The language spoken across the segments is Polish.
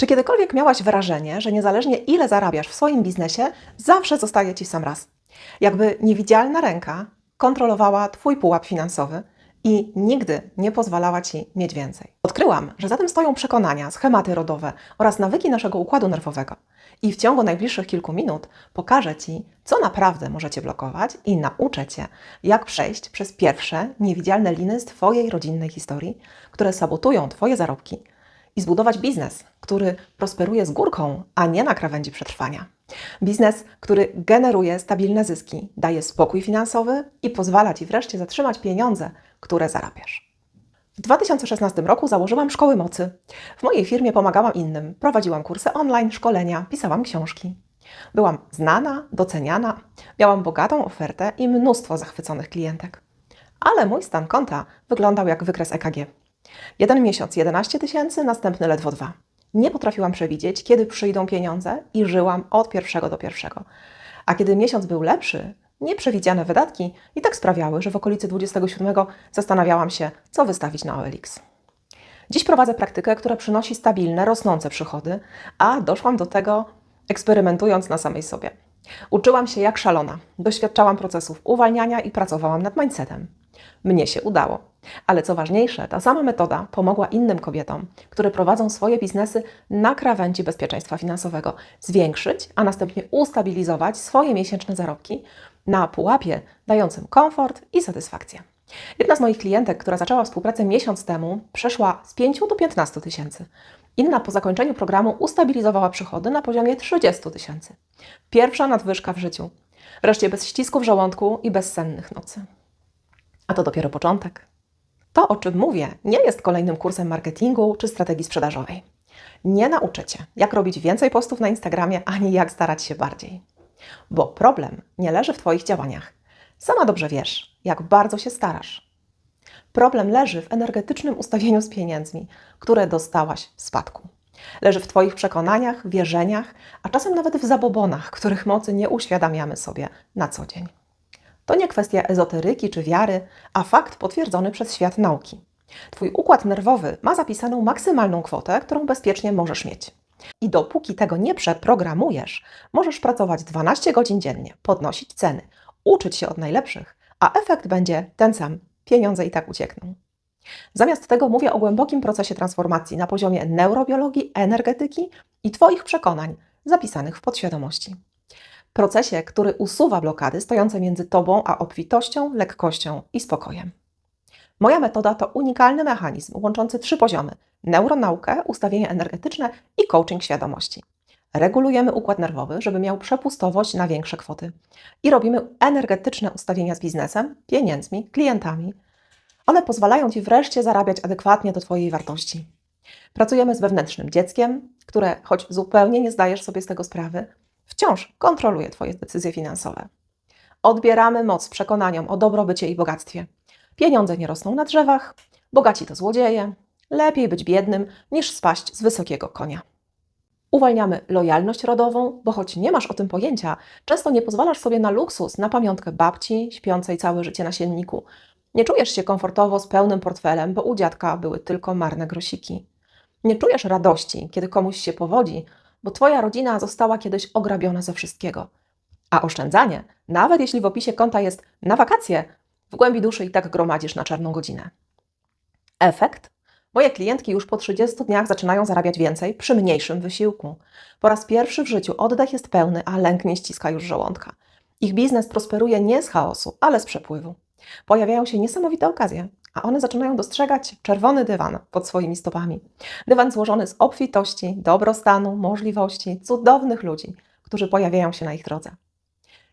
Czy kiedykolwiek miałaś wrażenie, że niezależnie ile zarabiasz w swoim biznesie, zawsze zostaje ci sam raz? Jakby niewidzialna ręka kontrolowała Twój pułap finansowy i nigdy nie pozwalała Ci mieć więcej. Odkryłam, że za tym stoją przekonania, schematy rodowe oraz nawyki naszego układu nerwowego. I w ciągu najbliższych kilku minut pokażę Ci, co naprawdę możecie blokować i nauczę Cię, jak przejść przez pierwsze niewidzialne liny z Twojej rodzinnej historii, które sabotują Twoje zarobki i zbudować biznes, który prosperuje z górką, a nie na krawędzi przetrwania. Biznes, który generuje stabilne zyski, daje spokój finansowy i pozwala Ci wreszcie zatrzymać pieniądze, które zarabiasz. W 2016 roku założyłam Szkoły Mocy. W mojej firmie pomagałam innym, prowadziłam kursy online, szkolenia, pisałam książki. Byłam znana, doceniana, miałam bogatą ofertę i mnóstwo zachwyconych klientek. Ale mój stan konta wyglądał jak wykres EKG. Jeden miesiąc 11 tysięcy, następny ledwo dwa. Nie potrafiłam przewidzieć, kiedy przyjdą pieniądze i żyłam od pierwszego do pierwszego. A kiedy miesiąc był lepszy, nieprzewidziane wydatki i tak sprawiały, że w okolicy 27 zastanawiałam się, co wystawić na OLX. Dziś prowadzę praktykę, która przynosi stabilne, rosnące przychody, a doszłam do tego eksperymentując na samej sobie. Uczyłam się jak szalona, doświadczałam procesów uwalniania i pracowałam nad mindsetem. Mnie się udało. Ale co ważniejsze, ta sama metoda pomogła innym kobietom, które prowadzą swoje biznesy na krawędzi bezpieczeństwa finansowego, zwiększyć, a następnie ustabilizować swoje miesięczne zarobki na pułapie dającym komfort i satysfakcję. Jedna z moich klientek, która zaczęła współpracę miesiąc temu, przeszła z 5 do 15 tysięcy. Inna po zakończeniu programu ustabilizowała przychody na poziomie 30 tysięcy. Pierwsza nadwyżka w życiu. Wreszcie bez ścisku w żołądku i bezsennych nocy. A to dopiero początek. To, o czym mówię, nie jest kolejnym kursem marketingu czy strategii sprzedażowej. Nie nauczę Cię, jak robić więcej postów na Instagramie, ani jak starać się bardziej. Bo problem nie leży w Twoich działaniach. Sama dobrze wiesz, jak bardzo się starasz. Problem leży w energetycznym ustawieniu z pieniędzmi, które dostałaś w spadku. Leży w Twoich przekonaniach, wierzeniach, a czasem nawet w zabobonach, których mocy nie uświadamiamy sobie na co dzień. To nie kwestia ezoteryki czy wiary, a fakt potwierdzony przez świat nauki. Twój układ nerwowy ma zapisaną maksymalną kwotę, którą bezpiecznie możesz mieć. I dopóki tego nie przeprogramujesz, możesz pracować 12 godzin dziennie, podnosić ceny, uczyć się od najlepszych, a efekt będzie ten sam pieniądze i tak uciekną. Zamiast tego mówię o głębokim procesie transformacji na poziomie neurobiologii, energetyki i Twoich przekonań zapisanych w podświadomości. Procesie, który usuwa blokady stojące między Tobą a obfitością, lekkością i spokojem. Moja metoda to unikalny mechanizm łączący trzy poziomy: neuronaukę, ustawienie energetyczne i coaching świadomości. Regulujemy układ nerwowy, żeby miał przepustowość na większe kwoty. I robimy energetyczne ustawienia z biznesem, pieniędzmi, klientami. One pozwalają Ci wreszcie zarabiać adekwatnie do Twojej wartości. Pracujemy z wewnętrznym dzieckiem, które, choć zupełnie nie zdajesz sobie z tego sprawy, wciąż kontroluje Twoje decyzje finansowe. Odbieramy moc przekonaniom o dobrobycie i bogactwie. Pieniądze nie rosną na drzewach, bogaci to złodzieje, lepiej być biednym niż spaść z wysokiego konia. Uwalniamy lojalność rodową, bo choć nie masz o tym pojęcia, często nie pozwalasz sobie na luksus, na pamiątkę babci śpiącej całe życie na sienniku. Nie czujesz się komfortowo z pełnym portfelem, bo u dziadka były tylko marne grosiki. Nie czujesz radości, kiedy komuś się powodzi, bo twoja rodzina została kiedyś ograbiona ze wszystkiego. A oszczędzanie, nawet jeśli w opisie konta jest na wakacje, w głębi duszy i tak gromadzisz na czarną godzinę. Efekt? Moje klientki już po 30 dniach zaczynają zarabiać więcej przy mniejszym wysiłku. Po raz pierwszy w życiu oddech jest pełny, a lęk nie ściska już żołądka. Ich biznes prosperuje nie z chaosu, ale z przepływu. Pojawiają się niesamowite okazje, a one zaczynają dostrzegać czerwony dywan pod swoimi stopami. Dywan złożony z obfitości, dobrostanu, możliwości, cudownych ludzi, którzy pojawiają się na ich drodze.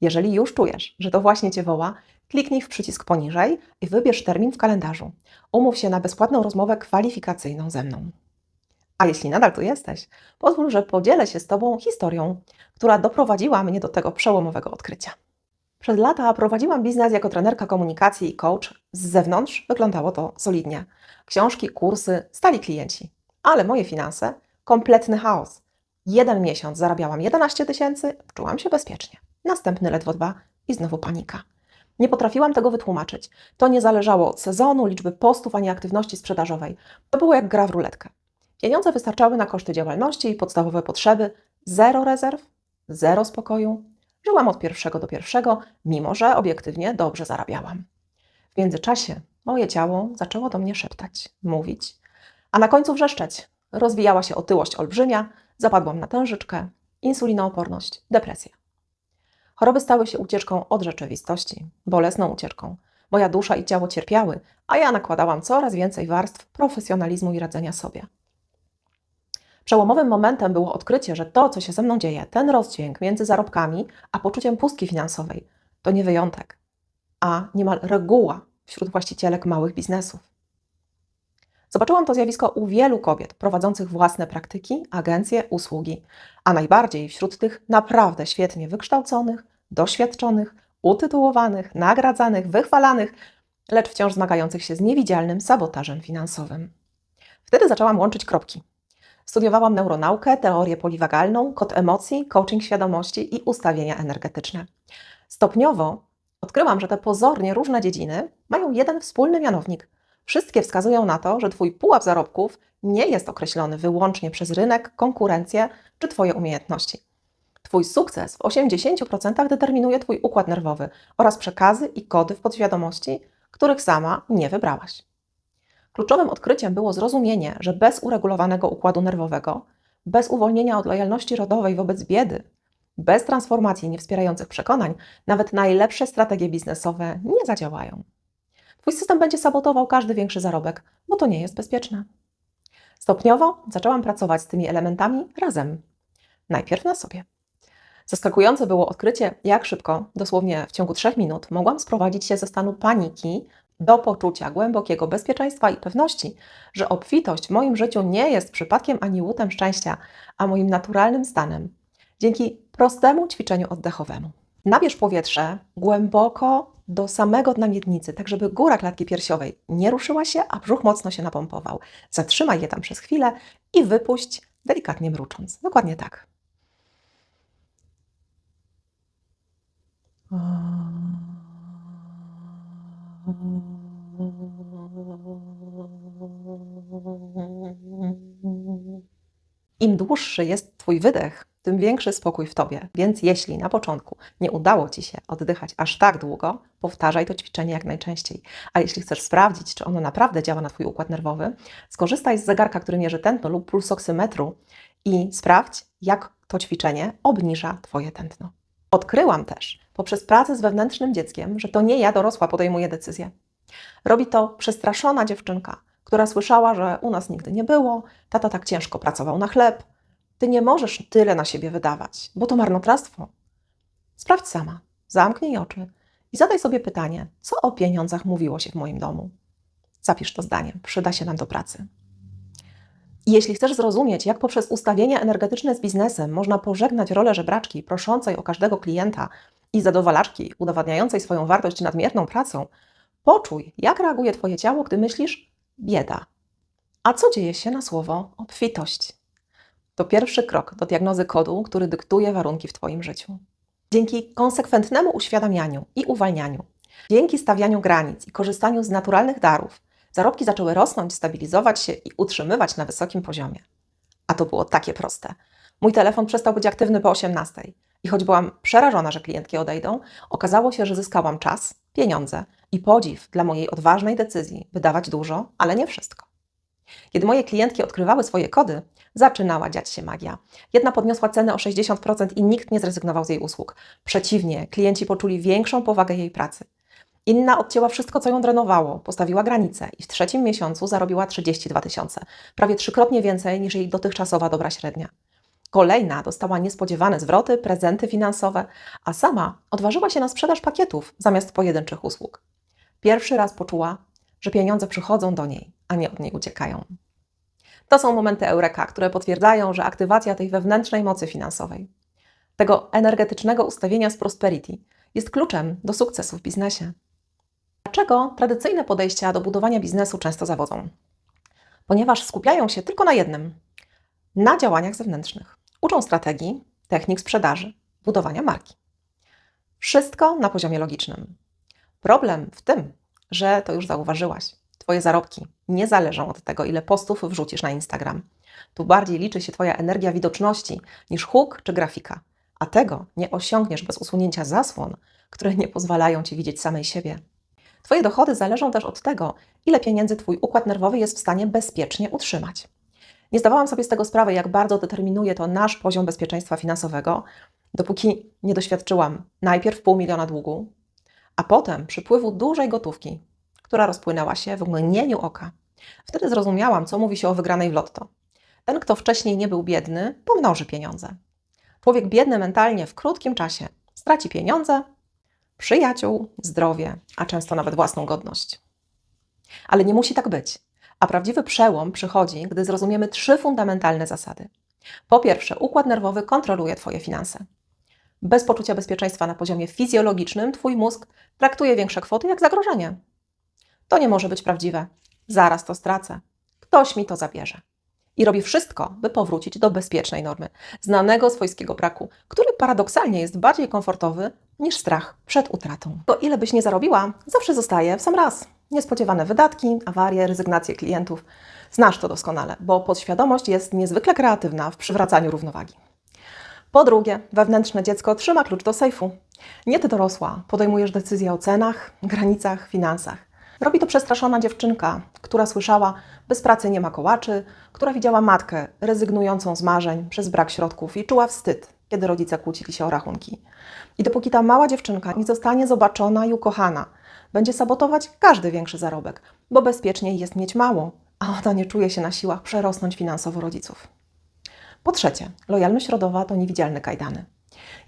Jeżeli już czujesz, że to właśnie Cię woła, kliknij w przycisk poniżej i wybierz termin w kalendarzu. Umów się na bezpłatną rozmowę kwalifikacyjną ze mną. A jeśli nadal tu jesteś, pozwól, że podzielę się z Tobą historią, która doprowadziła mnie do tego przełomowego odkrycia. Przez lata prowadziłam biznes jako trenerka komunikacji i coach. Z zewnątrz wyglądało to solidnie. Książki, kursy, stali klienci. Ale moje finanse kompletny chaos. Jeden miesiąc zarabiałam 11 tysięcy, czułam się bezpiecznie. Następny ledwo dwa i znowu panika. Nie potrafiłam tego wytłumaczyć. To nie zależało od sezonu, liczby postów ani aktywności sprzedażowej. To było jak gra w ruletkę. Pieniądze wystarczały na koszty działalności i podstawowe potrzeby, zero rezerw, zero spokoju. Żyłam od pierwszego do pierwszego, mimo że obiektywnie dobrze zarabiałam. W międzyczasie moje ciało zaczęło do mnie szeptać, mówić, a na końcu wrzeszczeć. Rozwijała się otyłość olbrzymia, zapadłam na tężyczkę, insulinooporność, depresja. Choroby stały się ucieczką od rzeczywistości, bolesną ucieczką. Moja dusza i ciało cierpiały, a ja nakładałam coraz więcej warstw profesjonalizmu i radzenia sobie. Przełomowym momentem było odkrycie, że to, co się ze mną dzieje, ten rozdźwięk między zarobkami a poczuciem pustki finansowej, to nie wyjątek, a niemal reguła wśród właścicielek małych biznesów. Zobaczyłam to zjawisko u wielu kobiet prowadzących własne praktyki, agencje, usługi, a najbardziej wśród tych naprawdę świetnie wykształconych, doświadczonych, utytułowanych, nagradzanych, wychwalanych, lecz wciąż zmagających się z niewidzialnym sabotażem finansowym. Wtedy zaczęłam łączyć kropki. Studiowałam neuronaukę, teorię poliwagalną, kod emocji, coaching świadomości i ustawienia energetyczne. Stopniowo odkryłam, że te pozornie różne dziedziny mają jeden wspólny mianownik. Wszystkie wskazują na to, że Twój pułap zarobków nie jest określony wyłącznie przez rynek, konkurencję czy Twoje umiejętności. Twój sukces w 80% determinuje Twój układ nerwowy oraz przekazy i kody w podświadomości, których sama nie wybrałaś. Kluczowym odkryciem było zrozumienie, że bez uregulowanego układu nerwowego, bez uwolnienia od lojalności rodowej wobec biedy, bez transformacji niewspierających przekonań, nawet najlepsze strategie biznesowe nie zadziałają. Twój system będzie sabotował każdy większy zarobek, bo to nie jest bezpieczne. Stopniowo zaczęłam pracować z tymi elementami razem. Najpierw na sobie. Zaskakujące było odkrycie, jak szybko, dosłownie w ciągu trzech minut, mogłam sprowadzić się ze stanu paniki do poczucia głębokiego bezpieczeństwa i pewności, że obfitość w moim życiu nie jest przypadkiem ani łutem szczęścia, a moim naturalnym stanem. Dzięki prostemu ćwiczeniu oddechowemu. Nabierz powietrze głęboko do samego dna miednicy, tak żeby góra klatki piersiowej nie ruszyła się, a brzuch mocno się napompował. Zatrzymaj je tam przez chwilę i wypuść, delikatnie mrucząc. Dokładnie tak. Im dłuższy jest Twój wydech, tym większy spokój w Tobie. Więc jeśli na początku nie udało Ci się oddychać aż tak długo, powtarzaj to ćwiczenie jak najczęściej. A jeśli chcesz sprawdzić, czy ono naprawdę działa na Twój układ nerwowy, skorzystaj z zegarka, który mierzy tętno lub pulsoksymetru i sprawdź, jak to ćwiczenie obniża Twoje tętno. Odkryłam też poprzez pracę z wewnętrznym dzieckiem, że to nie ja dorosła podejmuję decyzję. Robi to przestraszona dziewczynka, która słyszała, że u nas nigdy nie było, tata tak ciężko pracował na chleb. Ty nie możesz tyle na siebie wydawać, bo to marnotrawstwo. Sprawdź sama, zamknij oczy i zadaj sobie pytanie, co o pieniądzach mówiło się w moim domu. Zapisz to zdanie, przyda się nam do pracy. Jeśli chcesz zrozumieć, jak poprzez ustawienia energetyczne z biznesem można pożegnać rolę żebraczki proszącej o każdego klienta i zadowalaczki udowadniającej swoją wartość nadmierną pracą, poczuj, jak reaguje Twoje ciało, gdy myślisz bieda. A co dzieje się na słowo obfitość? To pierwszy krok do diagnozy kodu, który dyktuje warunki w Twoim życiu. Dzięki konsekwentnemu uświadamianiu i uwalnianiu, dzięki stawianiu granic i korzystaniu z naturalnych darów, zarobki zaczęły rosnąć, stabilizować się i utrzymywać na wysokim poziomie. A to było takie proste. Mój telefon przestał być aktywny po 18. I choć byłam przerażona, że klientki odejdą, okazało się, że zyskałam czas, pieniądze i podziw dla mojej odważnej decyzji wydawać dużo, ale nie wszystko. Kiedy moje klientki odkrywały swoje kody, zaczynała dziać się magia. Jedna podniosła cenę o 60% i nikt nie zrezygnował z jej usług. Przeciwnie, klienci poczuli większą powagę jej pracy. Inna odcięła wszystko, co ją drenowało, postawiła granice i w trzecim miesiącu zarobiła 32 tysiące, prawie trzykrotnie więcej niż jej dotychczasowa dobra średnia. Kolejna dostała niespodziewane zwroty, prezenty finansowe, a sama odważyła się na sprzedaż pakietów zamiast pojedynczych usług. Pierwszy raz poczuła, że pieniądze przychodzą do niej, a nie od niej uciekają. To są momenty eureka, które potwierdzają, że aktywacja tej wewnętrznej mocy finansowej, tego energetycznego ustawienia z prosperity jest kluczem do sukcesu w biznesie. Dlaczego tradycyjne podejścia do budowania biznesu często zawodzą? Ponieważ skupiają się tylko na jednym na działaniach zewnętrznych. Uczą strategii, technik sprzedaży, budowania marki. Wszystko na poziomie logicznym. Problem w tym, że to już zauważyłaś. Twoje zarobki nie zależą od tego, ile postów wrzucisz na Instagram. Tu bardziej liczy się Twoja energia widoczności niż huk czy grafika, a tego nie osiągniesz bez usunięcia zasłon, które nie pozwalają Ci widzieć samej siebie. Twoje dochody zależą też od tego, ile pieniędzy Twój układ nerwowy jest w stanie bezpiecznie utrzymać. Nie zdawałam sobie z tego sprawy, jak bardzo determinuje to nasz poziom bezpieczeństwa finansowego, dopóki nie doświadczyłam najpierw pół miliona długu, a potem przypływu dużej gotówki, która rozpłynęła się w mgnieniu oka. Wtedy zrozumiałam, co mówi się o wygranej w lotto. Ten, kto wcześniej nie był biedny, pomnoży pieniądze. Człowiek biedny mentalnie w krótkim czasie straci pieniądze, przyjaciół, zdrowie, a często nawet własną godność. Ale nie musi tak być. A prawdziwy przełom przychodzi, gdy zrozumiemy trzy fundamentalne zasady. Po pierwsze, układ nerwowy kontroluje Twoje finanse. Bez poczucia bezpieczeństwa na poziomie fizjologicznym Twój mózg traktuje większe kwoty jak zagrożenie. To nie może być prawdziwe. Zaraz to stracę. Ktoś mi to zabierze. I robi wszystko, by powrócić do bezpiecznej normy, znanego swojskiego braku, który paradoksalnie jest bardziej komfortowy niż strach przed utratą. To ile byś nie zarobiła, zawsze zostaje w sam raz. Niespodziewane wydatki, awarie, rezygnacje klientów. Znasz to doskonale, bo podświadomość jest niezwykle kreatywna w przywracaniu równowagi. Po drugie, wewnętrzne dziecko trzyma klucz do sejfu. Nie ty dorosła podejmujesz decyzje o cenach, granicach, finansach. Robi to przestraszona dziewczynka, która słyszała, bez pracy nie ma kołaczy, która widziała matkę rezygnującą z marzeń przez brak środków i czuła wstyd, kiedy rodzice kłócili się o rachunki. I dopóki ta mała dziewczynka nie zostanie zobaczona i ukochana, będzie sabotować każdy większy zarobek, bo bezpieczniej jest mieć mało, a ona nie czuje się na siłach przerosnąć finansowo rodziców. Po trzecie, lojalność rodowa to niewidzialne kajdany.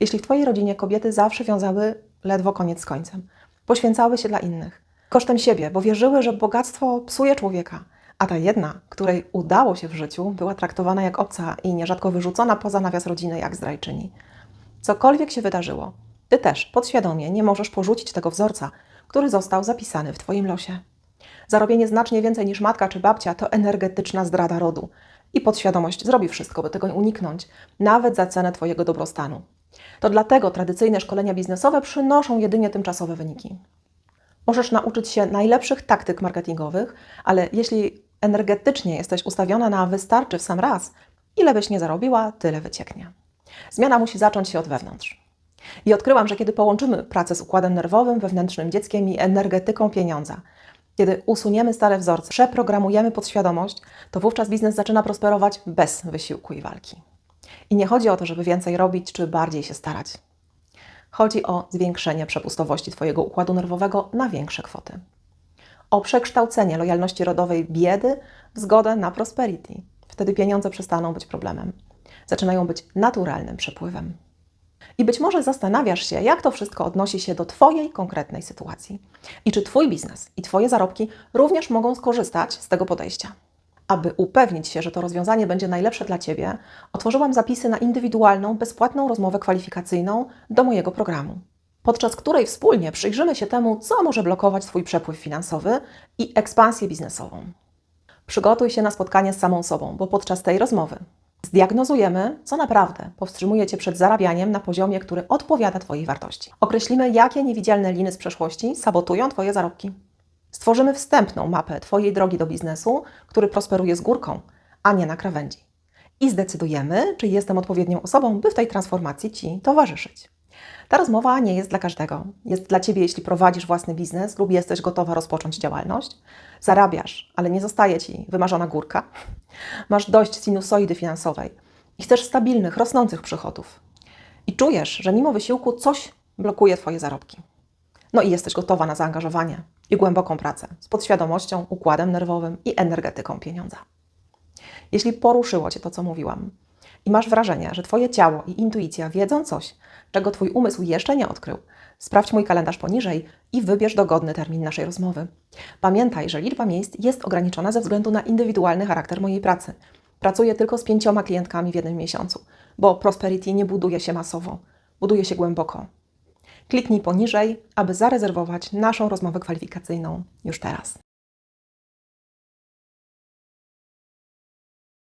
Jeśli w Twojej rodzinie kobiety zawsze wiązały ledwo koniec z końcem, poświęcały się dla innych, kosztem siebie, bo wierzyły, że bogactwo psuje człowieka, a ta jedna, której udało się w życiu, była traktowana jak obca i nierzadko wyrzucona poza nawias rodziny jak zdrajczyni. Cokolwiek się wydarzyło, Ty też podświadomie nie możesz porzucić tego wzorca, który został zapisany w Twoim losie. Zarobienie znacznie więcej niż matka czy babcia to energetyczna zdrada rodu. I podświadomość zrobi wszystko, by tego uniknąć, nawet za cenę Twojego dobrostanu. To dlatego tradycyjne szkolenia biznesowe przynoszą jedynie tymczasowe wyniki. Możesz nauczyć się najlepszych taktyk marketingowych, ale jeśli energetycznie jesteś ustawiona na wystarczy w sam raz, ile byś nie zarobiła, tyle wycieknie. Zmiana musi zacząć się od wewnątrz. I odkryłam, że kiedy połączymy pracę z układem nerwowym, wewnętrznym dzieckiem i energetyką pieniądza, kiedy usuniemy stare wzorce, przeprogramujemy podświadomość, to wówczas biznes zaczyna prosperować bez wysiłku i walki. I nie chodzi o to, żeby więcej robić czy bardziej się starać. Chodzi o zwiększenie przepustowości Twojego układu nerwowego na większe kwoty. O przekształcenie lojalności rodowej biedy w zgodę na prosperity. Wtedy pieniądze przestaną być problemem. Zaczynają być naturalnym przepływem. I być może zastanawiasz się, jak to wszystko odnosi się do Twojej konkretnej sytuacji i czy Twój biznes i Twoje zarobki również mogą skorzystać z tego podejścia. Aby upewnić się, że to rozwiązanie będzie najlepsze dla Ciebie, otworzyłam zapisy na indywidualną, bezpłatną rozmowę kwalifikacyjną do mojego programu, podczas której wspólnie przyjrzymy się temu, co może blokować Twój przepływ finansowy i ekspansję biznesową. Przygotuj się na spotkanie z samą sobą, bo podczas tej rozmowy Zdiagnozujemy, co naprawdę powstrzymuje Cię przed zarabianiem na poziomie, który odpowiada Twojej wartości. Określimy, jakie niewidzialne liny z przeszłości sabotują Twoje zarobki. Stworzymy wstępną mapę Twojej drogi do biznesu, który prosperuje z górką, a nie na krawędzi. I zdecydujemy, czy jestem odpowiednią osobą, by w tej transformacji Ci towarzyszyć. Ta rozmowa nie jest dla każdego. Jest dla Ciebie, jeśli prowadzisz własny biznes lub jesteś gotowa rozpocząć działalność. Zarabiasz, ale nie zostaje Ci wymarzona górka. Masz dość sinusoidy finansowej i chcesz stabilnych, rosnących przychodów. I czujesz, że mimo wysiłku coś blokuje Twoje zarobki. No i jesteś gotowa na zaangażowanie i głęboką pracę z podświadomością, układem nerwowym i energetyką pieniądza. Jeśli poruszyło Cię to, co mówiłam, i masz wrażenie, że Twoje ciało i intuicja wiedzą coś, czego Twój umysł jeszcze nie odkrył, sprawdź mój kalendarz poniżej i wybierz dogodny termin naszej rozmowy. Pamiętaj, że liczba miejsc jest ograniczona ze względu na indywidualny charakter mojej pracy. Pracuję tylko z pięcioma klientkami w jednym miesiącu, bo Prosperity nie buduje się masowo, buduje się głęboko. Kliknij poniżej, aby zarezerwować naszą rozmowę kwalifikacyjną już teraz.